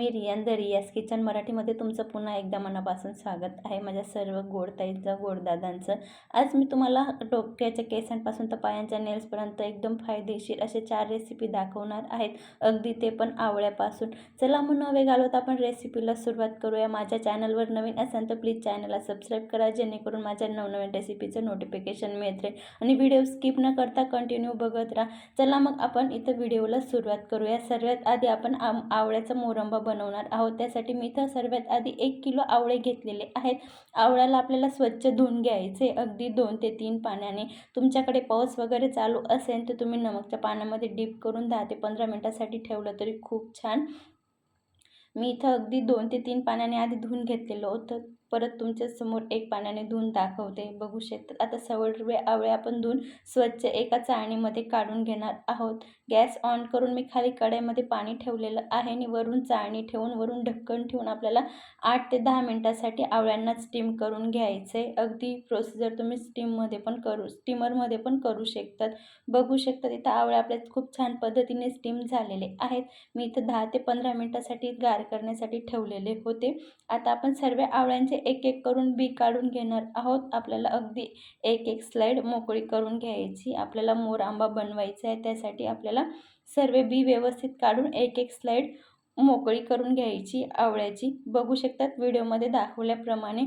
Me Riyan the Riyaz kitchen मराठीमध्ये तुमचं पुन्हा एकदा मनापासून स्वागत आहे. माझ्या सर्व गोडताईचं गोडदादांचं आज मी तुम्हाला डोक्याच्या केसांपासून तर पायांच्या नेल्सपर्यंत एकदम फायदेशीर असे चार रेसिपी दाखवणार आहेत. अगदी ते पण आवळ्यापासून. चला मग नवे घालवत आपण रेसिपीला सुरुवात करूया. माझ्या चॅनलवर नवीन असाल तर प्लीज चॅनलला सबस्क्राईब करा जेणेकरून माझ्या नवनवीन रेसिपीचं नोटिफिकेशन मिळत. राहील आणि व्हिडिओ स्किप न करता कंटिन्यू बघत राहा. चला मग आपण इथं व्हिडिओला सुरुवात करूया. सर्वात आधी आपण आवळ्याचा मोरंबा बनवणार आहोत. त्यासाठी मी इथं सर्वात आधी एक किलो आवळे घेतलेले आहेत. आवळ्याला आपल्याला स्वच्छ धुवून घ्यायचे. अगदी दोन ते तीन पाण्याने तुमच्याकडे पाऊस वगैरे चालू असेल तर तुम्ही नमकच्या पाण्यामध्ये डीप करून दहा ते पंधरा मिनटासाठी ठेवलं तरी खूप छान. मी इथं अगदी दोन ते तीन पाण्याने आधी धुवून घेतलेलं होतं. परत तुमच्यासमोर एक पाण्याने धुवून दाखवते. बघू शकतात आता सवळवे आवळे आपण धुवून स्वच्छ एका चाळणीमध्ये काढून घेणार आहोत. गॅस ऑन करून मी खाली कढईमध्ये पाणी ठेवलेलं आहे आणि वरून चाळणी ठेवून वरून ढक्कन ठेवून आपल्याला आठ ते दहा मिनटासाठी आवळ्यांना स्टीम करून घ्यायचं आहे अगदी प्रोसिजर तुम्ही स्टीममध्ये पण करू स्टीमरमध्ये पण करू शकतात. बघू शकतात इथं आवळे आपल्या खूप छान पद्धतीने स्टीम झालेले आहेत. मी इथं दहा ते पंधरा मिनटासाठी गार करण्यासाठी ठेवलेले होते. आता आपण सर्व आवळ्यांचे एक एक करून बी काढून घेणार आहोत. आपल्याला अगदी एक एक स्लाईड मोकळी करून घ्यायची. आपल्याला मोर आंबा बनवायचा आहे. त्यासाठी आपल्याला सर्व बी व्यवस्थित काढून एक एक स्लाईड मोकळी करून घ्यायची. आवळ्याची बघू शकतात. व्हिडिओमध्ये दाखवल्याप्रमाणे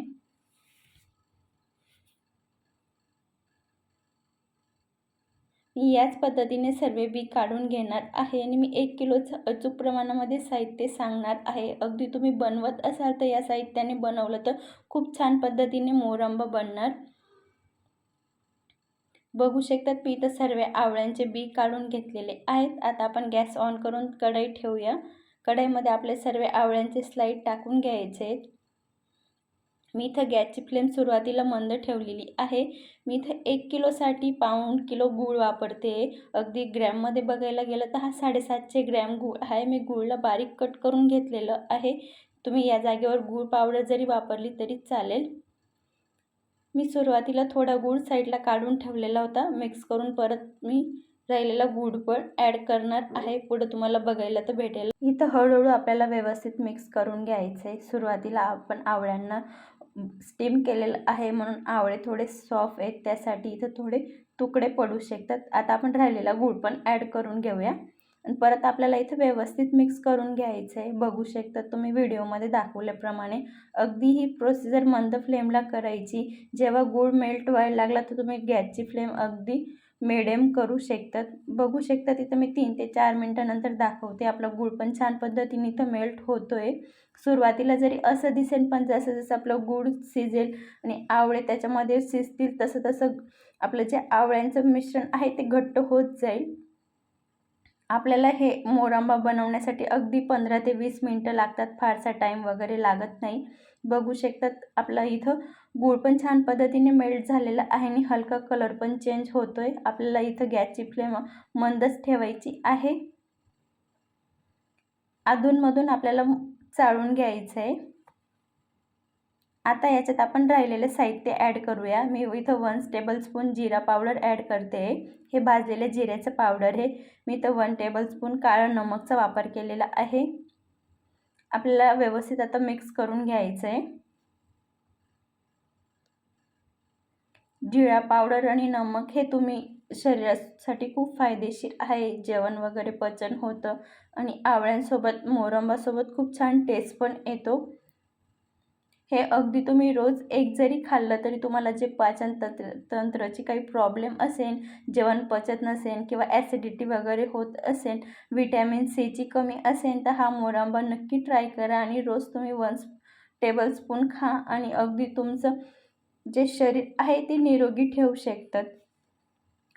मी याच पद्धतीने सर्व बी काढून घेणार आहे आणि मी एक किलोचं अचूक प्रमाणामध्ये साहित्य सांगणार आहे. अगदी तुम्ही बनवत असाल तर या साहित्याने बनवलं तर खूप छान पद्धतीने मोरंबा बनणार. बघू शकतात मी तर सर्व आवळ्यांचे बी काढून घेतलेले आहेत. आता आपण गॅस ऑन करून कढई ठेवूया. कढईमध्ये आपले सर्व आवळ्यांचे स्लाईड टाकून घ्यायचे आहेत. मी इथं गॅसची फ्लेम सुरुवातीला मंद ठेवलेली आहे. मी इथं एक किलोसाठी पाऊण किलो गूळ वापरते. अगदी ग्रॅममध्ये बघायला गेलं तर हा साडेसातशे ग्रॅम गूळ आहे. मी गूळला बारीक कट करून घेतलेलं आहे. तुम्ही या जागेवर गूळ पावडर जरी वापरली तरी चालेल. मी सुरुवातीला थोडा गूळ साईडला काढून ठेवलेला होता. मिक्स करून परत मी राहिलेला गूळ पण ॲड करणार आहे. पुढं तुम्हाला बघायला तर भेटेल. इथं हळूहळू आपल्याला व्यवस्थित मिक्स करून घ्यायचं आहे सुरुवातीला आपण आवळ्यांना स्टीम केलेलं आहे म्हणून आवळे थोडे सॉफ्ट आहेत. त्यासाठी इथं थोडे तुकडे पडू शकतात. आता आपण राहिलेला गूळ पण ॲड करून घेऊया. आणि परत आपल्याला इथं व्यवस्थित मिक्स करून घ्यायचं आहे बघू शकतात तुम्ही व्हिडिओमध्ये दाखवल्याप्रमाणे. अगदी ही प्रोसिजर मंद फ्लेमला करायची. जेव्हा गूळ मेल्ट व्हायला लागला तर तुम्ही गॅसची फ्लेम अगदी मिडियम करू शकतात. बघू शकतात इथं मी तीन ते चार मिनटानंतर दाखवते. आपला गूळ पण छान पद्धतीने इथं मेल्ट होतो आहे सुरुवातीला जरी असं दिसेल पण जसं जसं आपलं गूळ शिजेल आणि आवळे त्याच्यामध्ये शिजतील तसं तसं आपलं जे आवळ्यांचं मिश्रण आहे ते घट्ट होत जाईल. आपल्याला हे मोरांबा बनवण्यासाठी अगदी पंधरा ते वीस मिनटं लागतात. फारसा टाईम वगैरे लागत नाही. बघू शकतात आपला इथं गूळ पण छान पद्धतीने मेल्ट झालेला आहे आणि हलका कलर पण चेंज होतो आहे आपल्याला इथं गॅसची फ्लेम मंदच ठेवायची आहे. अधूनमधून आपल्याला चाळून घ्यायचं आहे आता याच्यात आपण राहिलेले साहित्य ॲड करूया. मी इथं वन टेबलस्पून जिरा पावडर ॲड करते. हे भाजलेले जिऱ्याचं पावडर हे मी इथं वन टेबलस्पून काळं नमकचा वापर केलेला आहे. आपल्याला व्यवस्थित आता मिक्स करून घ्यायचं आहे जिरा पावडर आणि नमक हे तुम्ही शरीरासाठी खूप फायदेशीर आहे. जेवण वगैरे पचन होतं आणि आवळ्यांसोबत मोरंबासोबत खूप छान टेस्ट पण येतो. हे अगदी तुम्ही रोज एक जरी खाल्लं तरी तुम्हाला जे पाचन तंत्र तंत्राची काही प्रॉब्लेम असेल जेवण पचत नसेल किंवा ॲसिडिटी वगैरे होत असेल विटॅमिन सीची कमी असेल तर हा मोरांबा नक्की ट्राय करा आणि रोज तुम्ही वन टेबलस्पून खा आणि अगदी तुमचं जे शरीर आहे ते निरोगी ठेवू शकतात.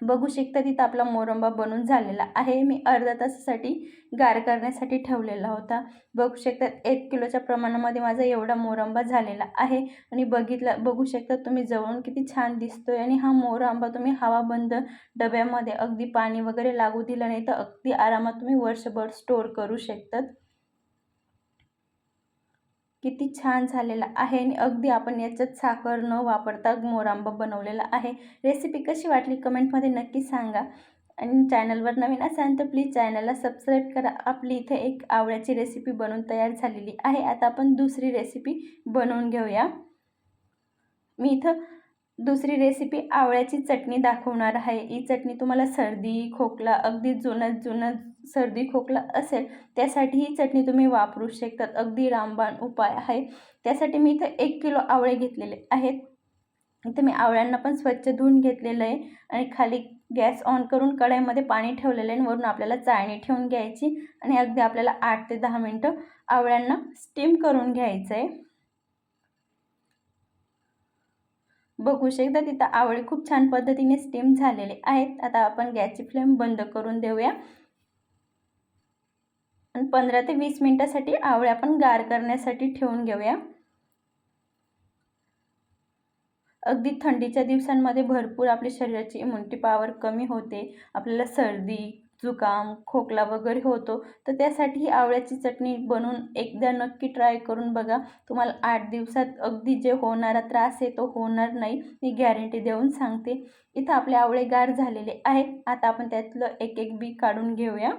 बघू शकता तिथं आपला मोरंबा बनून झालेला आहे. मी अर्धा तासासाठी गार करण्यासाठी ठेवलेला होता. बघू शकतात एक किलोच्या प्रमाणामध्ये माझा एवढा मोरंबा झालेला आहे. आणि बघितला बघू शकता तुम्ही जवळून किती छान दिसतोय. आणि हा मोरंबा तुम्ही हवाबंद डब्यामध्ये अगदी पाणी वगैरे लागू दिलं नाही तर अगदी आरामात तुम्ही वर्षभर स्टोअर करू शकतात. किती छान झालेला आहे आणि अगदी आपण याच्यात साखर न वापरता मोरांबा बनवलेला आहे. रेसिपी कशी वाटली कमेंटमध्ये नक्की सांगा. आणि चॅनलवर नवीन असाल तर प्लीज चॅनलला सबस्क्राईब करा. आपली इथे एक आवळ्याची रेसिपी बनवून तयार झालेली आहे. आता आपण दुसरी रेसिपी बनवून घेऊया. मी इथं दुसरी रेसिपी आवळ्याची चटणी दाखवणार आहे. ही चटणी तुम्हाला सर्दी खोकला अगदी जुनं जुनं सर्दी खोकला असेल त्यासाठी ही चटणी तुम्ही वापरू शकतात. अगदी रामबाण उपाय आहे. त्यासाठी मी इथं एक किलो आवळे घेतलेले आहेत. इथं मी आवळ्यांना पण स्वच्छ धुवून घेतलेलं आहे आणि खाली गॅस ऑन करून कढईमध्ये पाणी ठेवलेलं आहे आणि वरून आपल्याला चाळणी ठेवून घ्यायची आणि अगदी आपल्याला आठ ते दहा मिनटं आवळ्यांना स्टीम करून घ्यायचं आहे. बघू शकता तिथं आवळे खूप छान पद्धतीने स्टीम झालेले आहेत. आता आपण गॅसची फ्लेम बंद करून देऊया. आणि पंधरा ते वीस मिनटासाठी आवळे आपण गार करण्यासाठी ठेवून घेऊया. अगदी थंडीच्या दिवसांमध्ये भरपूर आपली शरीराची इम्युनिटी पॉवर कमी होते. आपल्याला सर्दी जुकाम खोकला वगैरे होतो. तर त्यासाठी आवळ्याची चटणी बनवून एकदा नक्की ट्राय करून बघा. तुम्हाला आठ दिवसात अगदी जे होणारा त्रास आहे तो होणार नाही. मी गॅरंटी देऊन सांगते. इथं आपले आवळे गार झालेले आहेत. आता आपण त्यातलं एक एक बी काढून घेऊया.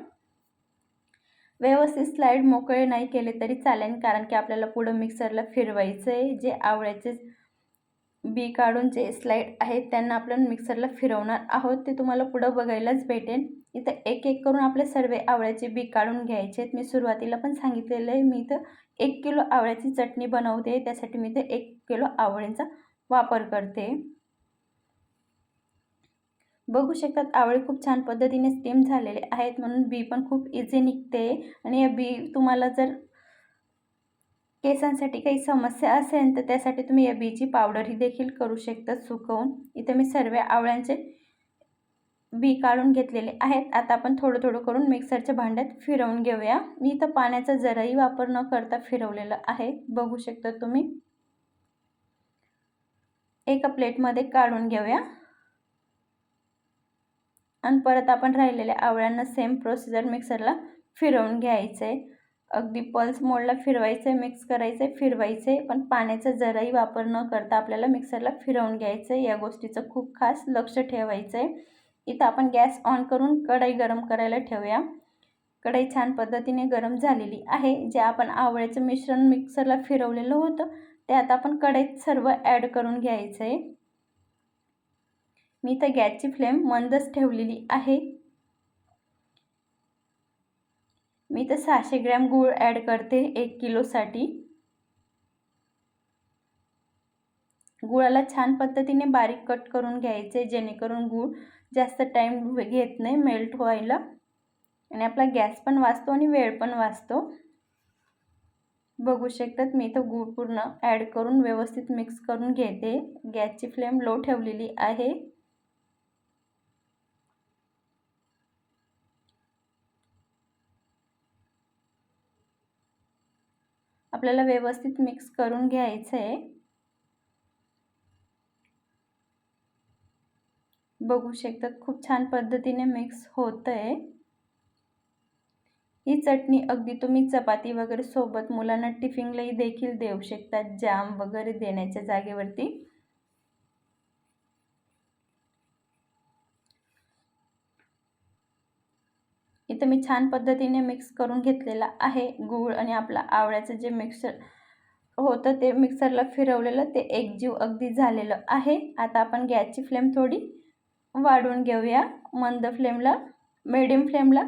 व्यवस्थित स्लाईड मोकळे नाही केले तरी चालेल कारण की आपल्याला पुढं मिक्सरला फिरवायचं आहे जे आवळ्याचे बी काढून जे स्लाईड आहेत त्यांना आपण मिक्सरला फिरवणार आहोत. ते तुम्हाला पुढं बघायलाच भेटेल. इथं एक एक करून आपले सर्व आवळ्याचे बी काढून घ्यायचे आहेत. मी सुरुवातीला पण सांगितलेलं आहे मी इथं एक किलो आवळ्याची चटणी बनवते. त्यासाठी मी इथे एक किलो आवळ्यांचा वापर करते. बघू शकतात आवळे खूप छान पद्धतीने स्टीम झालेले आहेत म्हणून बी पण खूप इझी निघते. आणि या बी तुम्हाला जर केसांसाठी काही समस्या असेल तर त्यासाठी तुम्ही या बीची पावडर ही देखील करू शकता सुकवून. इथे मी सर्व आवळ्यांचे बी काढून घेतलेले आहेत. आता आपण थोडं थोडं करून मिक्सरच्या भांड्यात फिरवून घेऊया. मी इथं पाण्याचा जराही वापर न करता फिरवलेलं आहे. बघू शकता तुम्ही. एका प्लेटमध्ये काढून घेऊया. आणि परत आपण राहिलेल्या आवळ्यांना सेम प्रोसिजर मिक्सरला फिरवून घ्यायचं आहे अगदी पल्स मोडला फिरवायचं आहे मिक्स करायचं आहे फिरवायचं आहे पण पाण्याचा जराही वापर न करता आपल्याला मिक्सरला फिरवून घ्यायचं आहे या गोष्टीचं खूप खास लक्ष ठेवायचं आहे इथं आपण गॅस ऑन करून कढई गरम करायला ठेवूया. कढई छान पद्धतीने गरम झालेली आहे. जे आपण आवळ्याचं मिश्रण मिक्सरला फिरवलेलं होतं ते आता आपण कढईत सर्व ॲड करून घ्यायचं आहे मी इथं गॅसची फ्लेम मंदच ठेवलेली आहे. मी तर सहाशे ग्रॅम गूळ ॲड करते एक किलोसाठी. गुळाला छान पद्धतीने बारीक कट करून घ्यायचे जेणेकरून गूळ जास्त टाईम घेत नाही मेल्ट व्हायला. आणि आपला गॅस पण वाचतो आणि वेळ पण वाचतो. बघू शकतात मी इथं गूळ पूर्ण ॲड करून व्यवस्थित मिक्स करून घेते. गॅसची फ्लेम लो ठेवलेली आहे. आपल्याला व्यवस्थित मिक्स करून घ्यायचं आहे बघू शकतात खूप छान पद्धतीने मिक्स होतं आहे ही चटणी अगदी तुम्ही चपाती वगैरे सोबत मुलांना टिफिनलाही देखील देऊ शकतात जाम वगैरे देण्याच्या जागेवरती. इथं मी छान पद्धतीने मिक्स करून घेतलेला आहे गूळ आणि आपला आवळ्याचं जे मिक्सर होतं ते मिक्सरला फिरवलेलं ते एकजीव अगदी झालेलं आहे. आता आपण गॅसची फ्लेम थोडी वाढून घेऊया. मंद फ्लेमला मिडियम फ्लेमला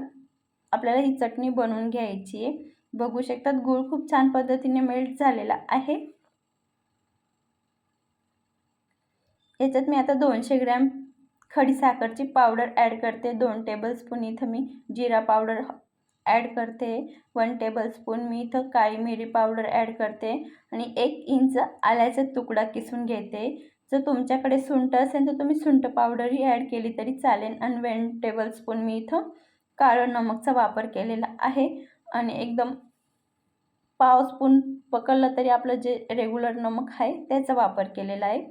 आपल्याला ही चटणी बनवून घ्यायची आहे. बघू शकतात गूळ खूप छान पद्धतीने मेल्ट झालेला आहे. याच्यात मी आता दोनशे ग्रॅम खडी साखरची पावडर ॲड करते. दोन टेबलस्पून इथं मी जिरा पावडर ॲड करते. वन टेबलस्पून मी इथं काळी मिरी पावडर ॲड करते. आणि एक इंच आल्याचा तुकडा किसून घेते. जर तुमच्याकडे सुंट असेल तर तुम्ही सुंठ पावडरही ॲड केली तरी चालेल. आणि वन टेबलस्पून मी इथं काळं नमकचा वापर केलेला आहे. आणि एकदम पाव स्पून पकडलं तरी आपलं जे रेग्युलर नमक आहे त्याचा वापर केलेला आहे.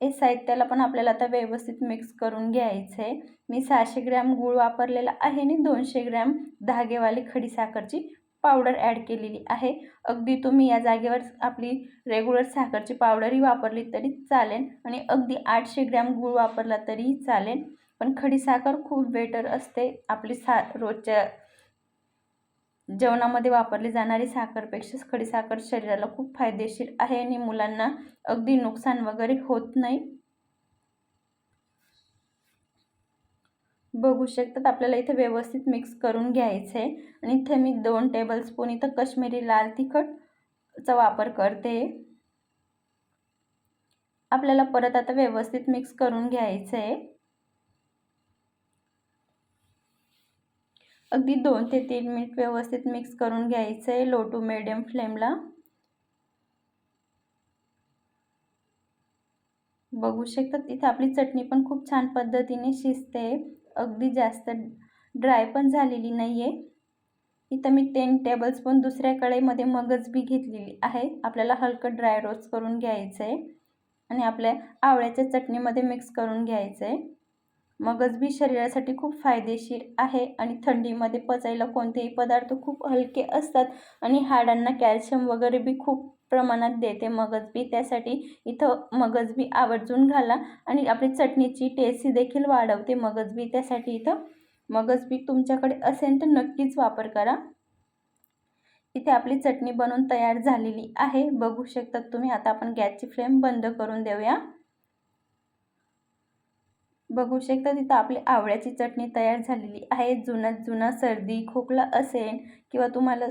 हे साहित्याला पण आपल्याला आता व्यवस्थित मिक्स करून घ्यायचं आहे मी सहाशे ग्रॅम गूळ वापरलेला आहे आणि दोनशे ग्रॅम धागेवाली खडी साखरची पावडर ॲड केलेली आहे. अगदी तुम्ही या जागेवर आपली रेग्युलर साखरची पावडरही वापरली तरी चालेल आणि अगदी आठशे ग्रॅम गूळ वापरला तरीही चालेल. पण खडीसाखर खूप बेटर असते आपली सा रोजच्या जेवणामध्ये वापरली जाणारी साखरपेक्षा खडीसाखर शरीराला खूप फायदेशीर आहे आणि मुलांना अगदी नुकसान वगैरे होत नाही. बघू शकतात आपल्याला इथे व्यवस्थित मिक्स करून घ्यायचं आहे आणि इथे मी दोन टेबलस्पून इथं कश्मीरी लाल तिखटचा वापर करते. आपल्याला परत आता व्यवस्थित मिक्स करून घ्यायचं आहे अगदी दोन ते तीन मिनिट व्यवस्थित मिक्स करून घ्यायचं आहे लो टू मिडियम फ्लेमला बघू शकतात इथे आपली चटणी पण खूप छान पद्धतीने शिजते. अगदी जास्त ड्राय पण झालेली नाही आहे इथं मी टेन टेबलस्पून दुसऱ्या कढईमध्ये मगज बी घेतलेली आहे. आपल्याला हलकं ड्राय रोस्ट करून घ्यायचं आहे आणि आपल्या आवळ्याच्या चटणीमध्ये मिक्स करून घ्यायचं आहे मगज बी शरीरासाठी खूप फायदेशीर आहे आणि थंडीमध्ये पचायला कोणतेही पदार्थ खूप हलके असतात आणि हाडांना कॅल्शियम वगैरे बी खूप प्रमाणात देते. मगज बी त्यासाठी इथं मगज बी आवर्जून घाला आणि आपली चटणीची टेस्टी देखील वाढवते. मगज बी त्यासाठी इथं मगज बी तुमच्याकडे असेल तर नक्कीच वापर करा. इथे आपली चटणी बनवून तयार झालेली आहे. बघू शकतात तुम्ही आता आपण गॅसची फ्लेम बंद करून देऊया. बघू शकता तिथं आपली आवळ्याची चटणी तयार झालेली आहे. जुना जुना सर्दी खोकला असेल किंवा तुम्हाला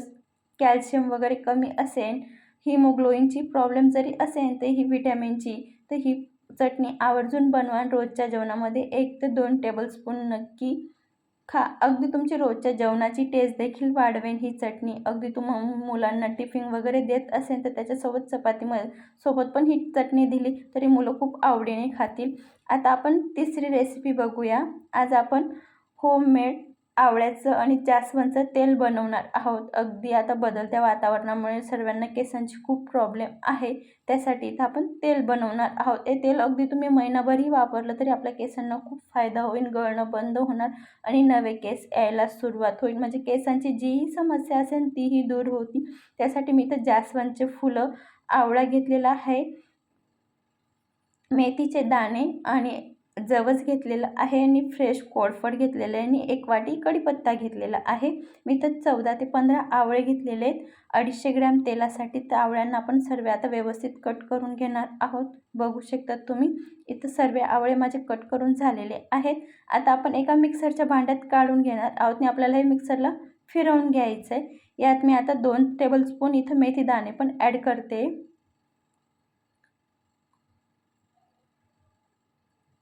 कॅल्शियम वगैरे कमी असेल हिमोग्लोईनची प्रॉब्लेम जरी असेल तर ही विटॅमिनची तर ही चटणी आवर्जून बनवा रोजच्या जेवणामध्ये एक ते दोन टेबलस्पून नक्की खा. अगदी तुमची रोजच्या जेवणाची टेस्ट देखील वाढवेन ही चटणी. अगदी तुम मुलांना टिफिन वगैरे देत असेल तर त्याच्यासोबत चपातीमध्ये सोबत पण ही चटणी दिली तरी मुलं खूप आवडीने खातील. आता आपण तिसरी रेसिपी बघूया. आज आपण होममेड आवळ्याचं आणि जास्वंदचं तेल बनवणार आहोत. अगदी आता बदलत्या वातावरणामुळे सर्वांना केसांची खूप प्रॉब्लेम आहे. त्यासाठी इथं आपण तेल बनवणार आहोत. ते तेल अगदी तुम्ही महिनाभरही वापरलं तरी आपल्या केसांना खूप फायदा होईल गळणं बंद होणार आणि नवे केस यायला सुरुवात होईल. म्हणजे केसांची जीही समस्या असेल तीही दूर होती त्यासाठी मी इथं जास्वंदचे फुलं आवळा घेतलेला आहे. मेथीचे दाणे आणि जवस घेतलेलं आहे आणि फ्रेश कोळफड घेतलेलं आहे आणि एक वाटी कढीपत्ता घेतलेला आहे. मी तर चौदा ते पंधरा आवळे घेतलेले आहेत. अडीचशे ग्रॅम तेलासाठी त्या आवळ्यांना आपण सर्व आता व्यवस्थित कट करून घेणार आहोत. बघू शकतात तुम्ही इथं सर्व आवळे माझे कट करून झालेले आहेत. आता आपण एका मिक्सरच्या भांड्यात काढून घेणार आहोत. आणि आपल्याला हे मिक्सरला फिरवून घ्यायचं आहे यात मी आता दोन टेबलस्पून इथं मेथी दाणे पण ॲड करते.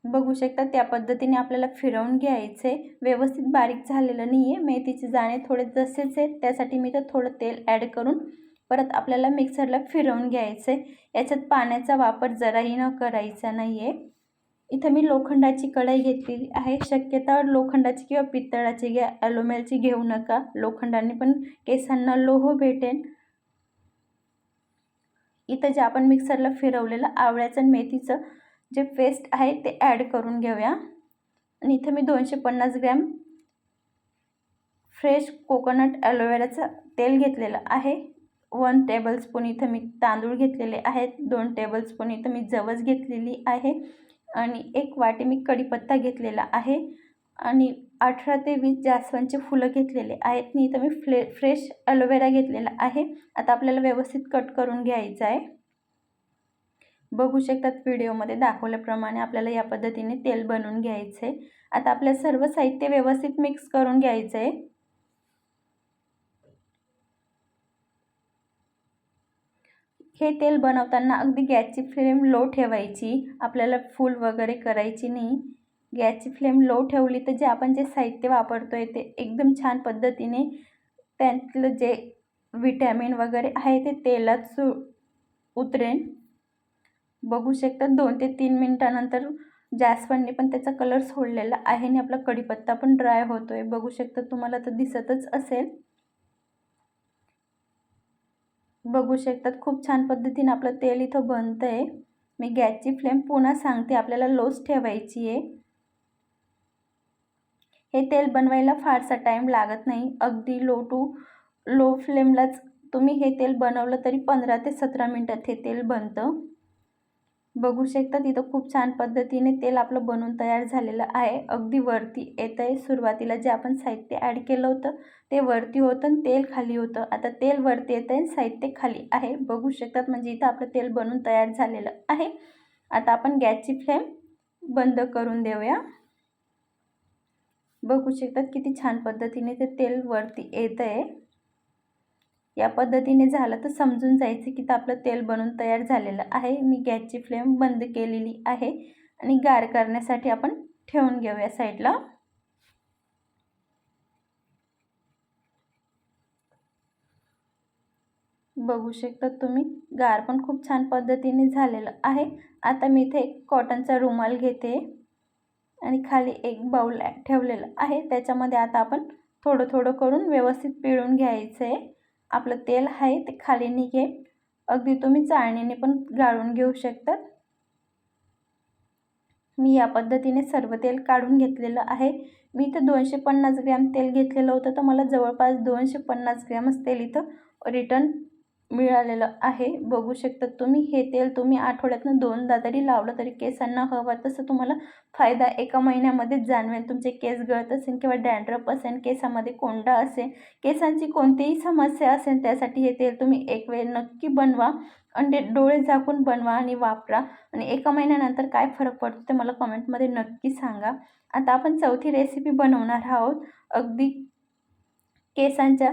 बघू शकता त्या पद्धतीने आपल्याला फिरवून घ्यायचं. आहे व्यवस्थित बारीक झालेलं नाही आहे मेथीचे जाणे थोडे जसेच आहेत त्यासाठी मी तर थोडं तेल ॲड करून परत आपल्याला मिक्सरला फिरवून घ्यायचं. आहे याच्यात पाण्याचा वापर जराही न करायचा नाही आहे इथं मी लोखंडाची कढई घेतलेली आहे. शक्यता लोखंडाची किंवा पितळाची घ्या ॲलोमेलची घेऊ नका. लोखंडाने पण केसांना लोह भेटेल इथं जे आपण मिक्सरला फिरवलेलं आवळ्याचं आणि मेथीचं जे पेस्ट आहे ते ॲड करून घेऊया. आणि इथं मी दोनशे पन्नास ग्रॅम फ्रेश कोकोनट ॲलोवेराचं तेल घेतलेलं आहे. वन टेबलस्पून इथं मी तांदूळ घेतलेले आहेत. दोन टेबलस्पून इथं मी जवस घेतलेली आहे. आणि एक वाटी मी कढीपत्ता घेतलेला आहे. आणि अठरा ते वीस जास्वंदचे फुलं घेतलेले आहेत. आणि इथं मी फ्ले फ्रेश ॲलोवेरा घेतलेला आहे. आता आपल्याला व्यवस्थित कट करून घ्यायचं आहे. बघू शकतात व्हिडिओमध्ये दाखवल्याप्रमाणे आपल्याला या पद्धतीने तेल बनवून घ्यायचं आहे आता आपल्या सर्व साहित्य व्यवस्थित मिक्स करून घ्यायचं आहे हे तेल बनवताना अगदी गॅसची फ्लेम लो ठेवायची. आपल्याला फुल वगैरे करायची नाही. गॅसची फ्लेम लो ठेवली तर जे आपण जे साहित्य वापरतो आहे ते एकदम छान पद्धतीने त्यातलं जे विटॅमिन वगैरे आहे ते तेलात सु उतरेन. बघू शकता दोन ते तीन मिनटानंतर जास्वंदने पण त्याचा कलर सोडलेला आहे आणि आपला कढीपत्ता पण ड्राय होतो आहे बघू शकता तुम्हाला तर दिसतच असेल. बघू शकतात खूप छान पद्धतीने आपलं तेल इथं बनतं आहे मी गॅसची फ्लेम पुन्हा सांगते आपल्याला लोच ठेवायची आहे. हे तेल बनवायला फारसा टाईम लागत नाही. अगदी लो टू लो फ्लेमलाच तुम्ही हे तेल बनवलं तरी पंधरा ते सतरा मिनटात हे तेल बनतं. बघू शकता तिथं खूप छान पद्धतीने तेल आपलं बनून तयार झालेलं आहे. अगदी वरती येत आहे सुरुवातीला जे आपण साहित्य ॲड केलं होतं ते वरती होतं आणि तेल खाली होतं. आता तेल वरती येत आहे साहित्य खाली आहे. बघू शकतात म्हणजे इथं आपलं तेल बनून तयार झालेलं आहे. आता आपण गॅसची फ्लेम बंद करून देऊया. बघू शकतात किती छान पद्धतीने ते तेल वरती येत आहे या पद्धतीने झालं तर समजून जायचं की आपलं तेल बनून तयार झालेलं आहे. मी गॅसची फ्लेम बंद केलेली आहे आणि गार करण्यासाठी आपण ठेवून घेऊया साईडला. बघू शकता तुम्ही गार पण खूप छान पद्धतीने झालेलं आहे. आता मी इथे एक कॉटनचा रुमाल घेते आणि खाली एक बाऊल ठेवलेलं आहे. त्याच्यामध्ये आता आपण थोडं थोडं करून व्यवस्थित पिळून घ्यायचं आहे आपलं तेल आहे ते खाली निघे. अगदी तुम्ही चाळणीने पण गाळून घेऊ शकतात मी या पद्धतीने सर्व तेल काढून घेतलेलं आहे. मी इथं दोनशे पन्नास ग्रॅम तेल घेतलेलं होतं तर मला जवळपास दोनशे पन्नास ग्रॅमच तेल इथं रिटर्न मिळालेलं आहे. बघू शकता तुम्ही हे तेल तुम्ही आठवड्यातनं दोनदा तरी लावलं तरी केसांना हवं तसं तुम्हाला फायदा एका महिन्यामध्येच जाणवेल. तुमचे केस गळत असेल किंवा डॅन्ड्रप असेल केसामध्ये कोंडा असेल केसांची कोणतीही समस्या असेल त्यासाठी हे तेल तुम्ही एक वेळ नक्की बनवा आणि डोळे झाकून बनवा आणि वापरा. आणि एका महिन्यानंतर काय फरक पडतो ते मला कमेंटमध्ये नक्की सांगा. आता आपण चौथी रेसिपी बनवणार आहोत. अगदी केसांच्या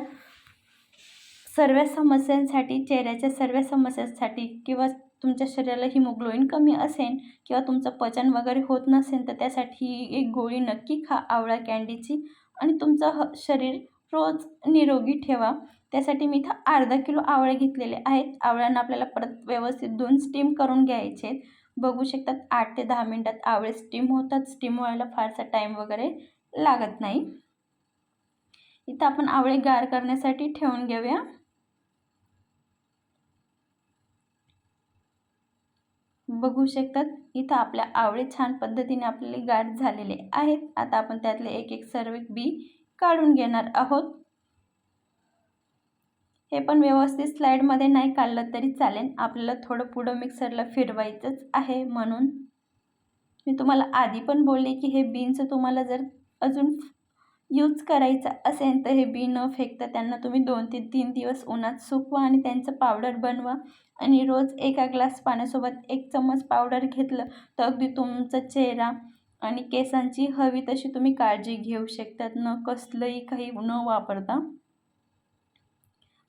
सर्व समस्यांसाठी चेहऱ्याच्या सर्व समस्यांसाठी किंवा तुमच्या शरीराला हिमोग्लोइन कमी असेल किंवा तुमचं पचन वगैरे होत नसेल तर त्यासाठी एक गोळी नक्की खा आवळा कँडीची आणि तुमचं ह शरीर रोज निरोगी ठेवा. त्यासाठी मी इथं अर्धा किलो आवळे घेतलेले आहेत. आवळ्यांना आपल्याला परत व्यवस्थित दोन स्टीम करून घ्यायचे आहेत. बघू शकतात आठ ते दहा मिनटात आवळे स्टीम होतात. स्टीम व्हायला फारसा टाईम वगैरे लागत नाही. इथं आपण आवळे गार करण्यासाठी ठेवून घेऊया. बघू शकतात. इथं आपल्या आवळे छान पद्धतीने आपले गाठ झालेले आहेत. आता आपण त्यातले एक एक सर्व बी काढून घेणार आहोत. हे पण व्यवस्थित स्लाईडमध्ये नाही काढलं तरी चालेल. आपल्याला थोडं पुढं मिक्सरला फिरवायचंच आहे म्हणून. मी तुम्हाला आधी पण बोलले की हे बीन्स तुम्हाला जर अजून यूज करायचा असेल तर हे बी न फेकता त्यांना तुम्ही दोन ते तीन दिवस उन्हात सुकवा आणि त्यांचं पावडर बनवा. आणि रोज एका ग्लास पाण्यासोबत एक चम्मच पावडर घेतलं तर अगदी तुमचा चेहरा आणि केसांची हवी तशी तुम्ही काळजी घेऊ शकतात. न कसलंही काही न वापरता.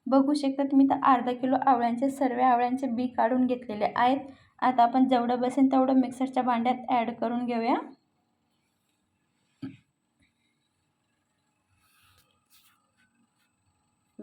बघू शकता तुम्ही तर अर्धा किलो आवळ्यांचे सर्व आवळ्यांचे बी काढून घेतलेले आहेत. आता आपण जेवढं बसेल तेवढं मिक्सरच्या भांड्यात ॲड करून घेऊया.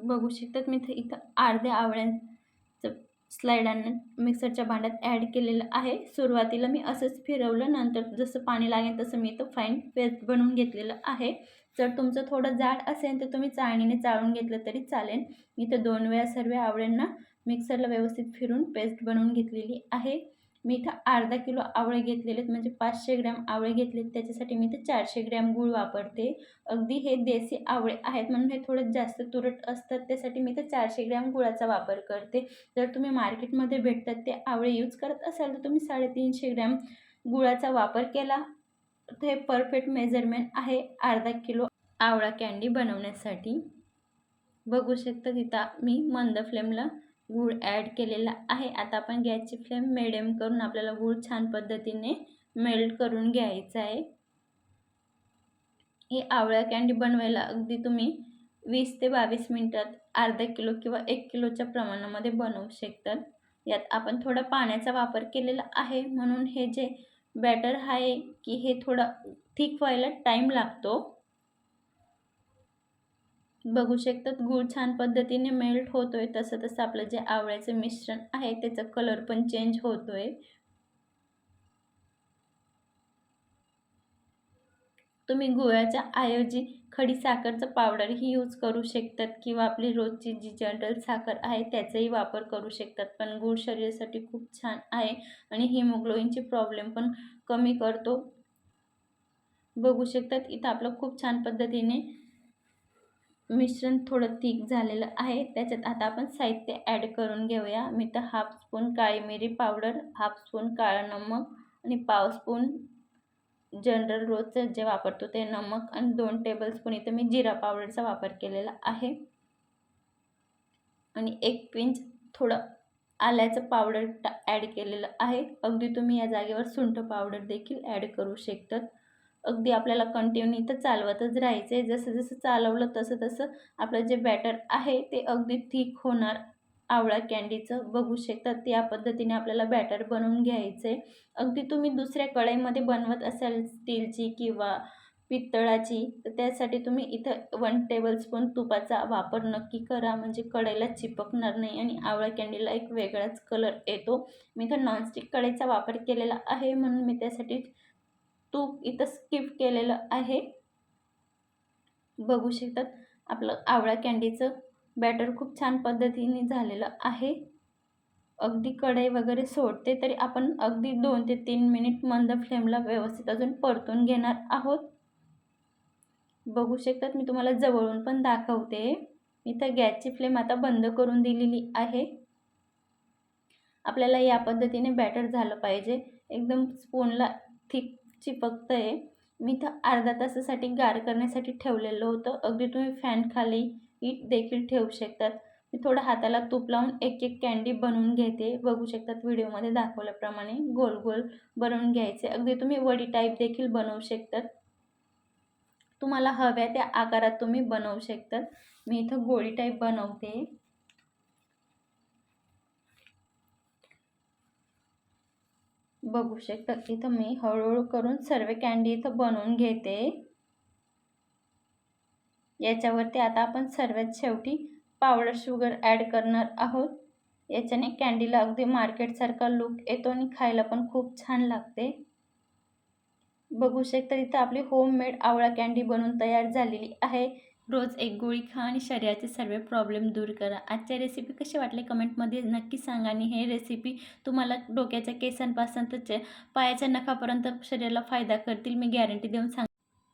बघू शकतात. मी इथं अर्ध्या आवळ्यांचं स्लाईडांना मिक्सरच्या भांड्यात ॲड केलेलं आहे. सुरुवातीला मी असंच फिरवलं. नंतर जसं पाणी लागेल तसं मी इथं फाईन पेस्ट बनवून घेतलेलं आहे. जर तुमचं थोडं जाड असेल तर तुम्ही चाळणीने चाळून घेतलं तरी चालेल. मी इथं दोन वेळा सर्व आवळ्यांना मिक्सरला व्यवस्थित फिरून पेस्ट बनवून घेतलेली आहे. मी इथं अर्धा किलो आवळे घेतलेले आहेत म्हणजे पाचशे ग्रॅम आवळे घेतलेत. त्याच्यासाठी मी इथं चारशे ग्रॅम गूळ वापरते. अगदी हे देसी आवळे आहेत म्हणून हे थोडं जास्त तुरट असतात त्यासाठी मी इथं चारशे ग्रॅम गुळाचा वापर करते. जर तुम्ही मार्केटमध्ये भेटतात ते आवळे यूज करत असाल तर तुम्ही साडेतीनशे ग्रॅम गुळाचा वापर केला. तर हे परफेक्ट मेजरमेंट आहे अर्धा किलो आवळा कँडी बनवण्यासाठी. बघू शकता तिथं मी मंद फ्लेमला गूळ ॲड केलेला आहे. आता आपण गॅसची फ्लेम मिडियम करून आपल्याला गूळ छान पद्धतीने मेल्ट करून घ्यायचं आहे. ही आवळ्या कँडी बनवायला अगदी तुम्ही वीस ते बावीस मिनटात अर्धा किलो किंवा एक किलोच्या प्रमाणामध्ये बनवू शकतात यात आपण थोडा पाण्याचा वापर केलेला आहे. म्हणून हे जे बॅटर आहे की हे थोडं थिक व्हायला टाईम लागतो. बघू शकतात. गूळ छान पद्धतीने मेल्ट होतोय. तसं तसं आपलं जे आवळ्याचं मिश्रण आहे त्याचा कलर पण चेंज होतोय. तुम्ही गुळाच्या ऐवजी खडी साखरचं पावडरही यूज करू शकतात किंवा आपली रोजची जी जनरल साखर आहे त्याचाही वापर करू शकतात. पण गूळ शरीरासाठी खूप छान आहे आणि हिमोग्लोईनची प्रॉब्लेम पण कमी करतो. बघू शकतात. इथं आपलं खूप छान पद्धतीने मिश्रण थोडं थिक झालेलं आहे. त्याच्यात आता आपण साहित्य ॲड करून घेऊया. मी तर हाफ स्पून काळी मिरी पावडर हाफ स्पून काळं नमक आणि पाव स्पून जनरल रोजचं जे वापरतो ते नमक आणि दोन टेबलस्पून इथं मी जिरा पावडरचा वापर केलेला आहे. आणि एक पिंच थोडं आल्याचं पावडर टा ॲड केलेलं आहे. अगदी तुम्ही या जागेवर सुंठ पावडर देखील ॲड करू शकतात. अगदी आपल्याला कंटिन्यू इथं चालवतच राहायचं आहे जसं जसं चालवलं तसं तसं आपलं जे बॅटर आहे ते अगदी थिक होणार. आवळा कँडीचं बघू शकतात त्या पद्धतीने आपल्याला बॅटर बनवून घ्यायचं आहे अगदी तुम्ही दुसऱ्या कढईमध्ये बनवत असाल स्टीलची किंवा पितळाची तर त्यासाठी तुम्ही इथं वन टेबलस्पून तुपाचा वापर नक्की करा. म्हणजे कढईला चिपकणार नाही आणि आवळा कँडीला एक वेगळाच कलर येतो. मी इथं नॉनस्टिक कढईचा वापर केलेला आहे म्हणून मी त्यासाठी तूप इथं स्किप केलेलं आहे. बघू शकतात आपलं आवळा कँडीचं बॅटर खूप छान पद्धतीने झालेलं आहे. अगदी कढई वगैरे सोडते तरी आपण अगदी दोन ते तीन मिनिट मंद फ्लेमला व्यवस्थित अजून परतून घेणार आहोत. बघू शकतात मी तुम्हाला जवळून पण दाखवते. इथं गॅसची फ्लेम आता बंद करून दिलेली आहे. आपल्याला या पद्धतीने बॅटर झालं पाहिजे. एकदम स्पूनला थिक चिपकतं आहे मी इथं अर्धा तासासाठी गार करण्यासाठी ठेवलेलं होतं. अगदी तुम्ही फॅन खाली देखील ठेवू शकतात. मी थोडं हाताला तूप लावून एक एक कँडी बनवून घेते. बघू शकतात व्हिडिओमध्ये दाखवल्याप्रमाणे गोल गोल बनवून घ्यायचे. अगदी तुम्ही वडी टाईप देखील बनवू शकतात. तुम्हाला हव्या त्या आकारात तुम्ही बनवू शकतात. मी इथं गोळी टाईप बनवते. बघू शकता. इथं मी हळूहळू करून सर्व कँडी इथं बनवून घेते. याच्यावरती आता आपण सर्वात शेवटी पावडर शुगर ॲड करणार आहोत. याच्याने कँडीला अगदी मार्केटसारखा लुक येतो आणि खायला पण खूप छान लागते. बघू शकता इथं आपली होममेड आवळा कँडी बनवून तयार झालेली आहे. रोज एक गोळी खा आणि शरीराचे सर्व प्रॉब्लेम दूर करा. आजच्या रेसिपी कशी वाटले कमेंटमध्ये नक्की सांगा आणि हे रेसिपी तुम्हाला डोक्याच्या केसांपासून तर पायाच्या नखापर्यंत शरीराला फायदा करतील मी गॅरंटी देऊन सांग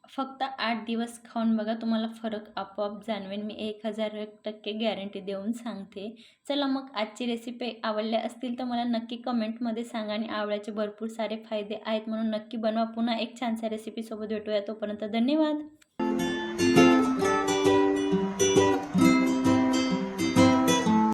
फक्त आठ दिवस खाऊन बघा तुम्हाला फरक आपोआप जाणवेन. मी एक हजार टक्के गॅरंटी देऊन सांगते. चला मग आजची रेसिपी आवडल्या असतील तर मला नक्की कमेंटमध्ये सांगा आणि आवळ्याचे भरपूर सारे फायदे आहेत म्हणून नक्की बनवा. पुन्हा एक छानसा रेसिपीसोबत भेटूया. तोपर्यंत धन्यवाद!